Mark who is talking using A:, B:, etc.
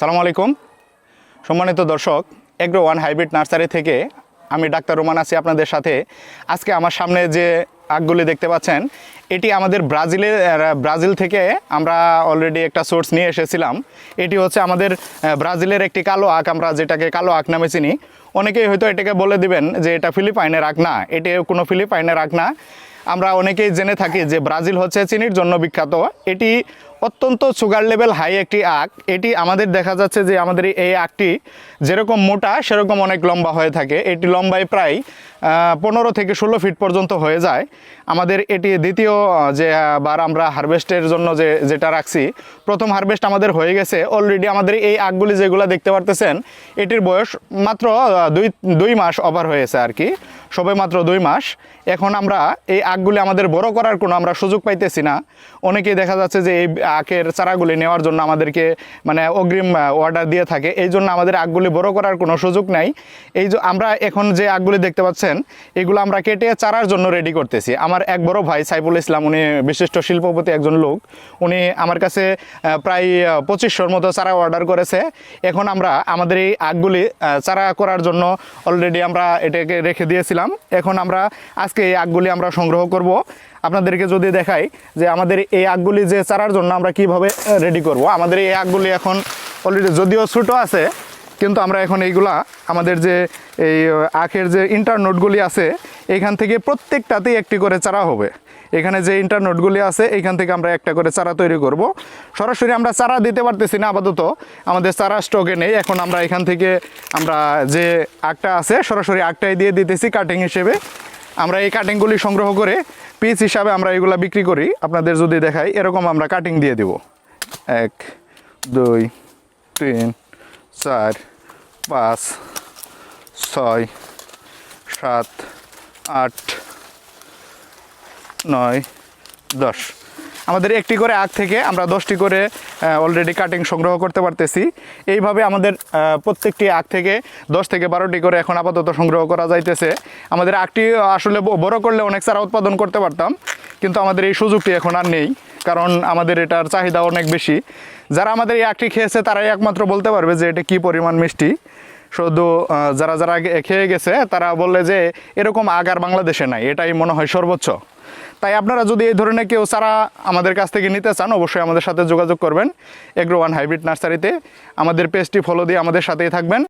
A: সালাম আলাইকুম সম্মানিত দর্শক এগ্রো ওয়ান হাইব্রিড নার্সারি থেকে আমি ডাক্তার রোমান আছি আপনাদের সাথে আজকে আমার সামনে যে আগগুলি দেখতে পাচ্ছেন এটি আমাদের ব্রাজিলের ব্রাজিল থেকে আমরা অলরেডি একটা সোর্স নিয়ে এসেছিলাম এটি হচ্ছে আমাদের ব্রাজিলের একটি কালো আখ আমরা যেটাকে কালো আখ নামে চিনি অনেকেই হয়তো এটাকে বলে দিবেন যে এটা ফিলিপাইনের আখ না এটি কোনো ফিলিপাইনের আখ না আমরা অনেকেই জেনে থাকি যে ব্রাজিল হচ্ছে চিনির জন্য বিখ্যাত এটি অত্যন্ত সুগার লেভেল হাই একটি আখ এটি আমাদের দেখা যাচ্ছে যে আমাদের এই আখটি যেরকম মোটা সেরকম অনেক লম্বা হয়ে থাকে এটি লম্বায় প্রায় পনেরো থেকে ষোলো ফিট পর্যন্ত হয়ে যায় আমাদের এটি দ্বিতীয় যে বার আমরা হারভেস্টের জন্য যে যেটা রাখছি প্রথম হারভেস্ট আমাদের হয়ে গেছে অলরেডি আমাদের এই আখগুলি যেগুলো দেখতে পারতেছেন এটির বয়স মাত্র দুই দুই মাস ওভার হয়েছে আর কি সবে মাত্র দুই মাস এখন আমরা এই আখগুলি আমাদের বড় করার কোনো আমরা সুযোগ পাইতেছি না অনেকেই দেখা যাচ্ছে যে এই আখের চারাগুলি নেওয়ার জন্য আমাদেরকে মানে অগ্রিম অর্ডার দিয়ে থাকে এই জন্য আমাদের আখগুলি বড় করার কোনো সুযোগ নাই এই যে আমরা এখন যে আখগুলি দেখতে পাচ্ছেন এগুলো আমরা কেটে চারার জন্য রেডি করতেছি আমার এক বড় ভাই সাইফুল ইসলাম উনি বিশিষ্ট শিল্পপতি একজন লোক উনি আমার কাছে প্রায় পঁচিশশোর মতো চারা অর্ডার করেছে এখন আমরা আমাদের এই আখগুলি চারা করার জন্য অলরেডি আমরা এটাকে রেখে দিয়েছিলাম দিলাম এখন আমরা আজকে এই আগগুলি আমরা সংগ্রহ করব আপনাদেরকে যদি দেখাই যে আমাদের এই আগগুলি যে চারার জন্য আমরা কিভাবে রেডি করব। আমাদের এই আগগুলি এখন অলরেডি যদিও ছোটো আছে কিন্তু আমরা এখন এইগুলা আমাদের যে এই আখের যে ইন্টারনোটগুলি আছে এখান থেকে প্রত্যেকটাতেই একটি করে চারা হবে এখানে যে ইন্টারনোটগুলি আছে এখান থেকে আমরা একটা করে চারা তৈরি করব সরাসরি আমরা চারা দিতে পারতেছি না আপাতত আমাদের চারা স্টকে নেই এখন আমরা এখান থেকে আমরা যে আগটা আছে সরাসরি আগটাই দিয়ে দিতেছি কাটিং হিসেবে আমরা এই কাটিংগুলি সংগ্রহ করে পিস হিসাবে আমরা এগুলো বিক্রি করি আপনাদের যদি দেখাই এরকম আমরা কাটিং দিয়ে দিব এক দুই তিন চার পাঁচ ছয় সাত আট নয় দশ আমাদের একটি করে আগ থেকে আমরা দশটি করে অলরেডি কাটিং সংগ্রহ করতে পারতেছি এইভাবে আমাদের প্রত্যেকটি আগ থেকে দশ থেকে বারোটি করে এখন আপাতত সংগ্রহ করা যাইতেছে আমাদের আগটি আসলে বড় করলে অনেক চারা উৎপাদন করতে পারতাম কিন্তু আমাদের এই সুযোগটি এখন আর নেই কারণ আমাদের এটার চাহিদা অনেক বেশি যারা আমাদের এই আগটি খেয়েছে তারাই একমাত্র বলতে পারবে যে এটা কি পরিমাণ মিষ্টি শুধু যারা যারা খেয়ে গেছে তারা বললে যে এরকম আগার বাংলাদেশে নাই এটাই মনে হয় সর্বোচ্চ তাই আপনারা যদি এই ধরনের কেউ চারা আমাদের কাছ থেকে নিতে চান অবশ্যই আমাদের সাথে যোগাযোগ করবেন এগ্রো ওয়ান হাইব্রিড নার্সারিতে আমাদের পেজটি ফলো দিয়ে আমাদের সাথেই থাকবেন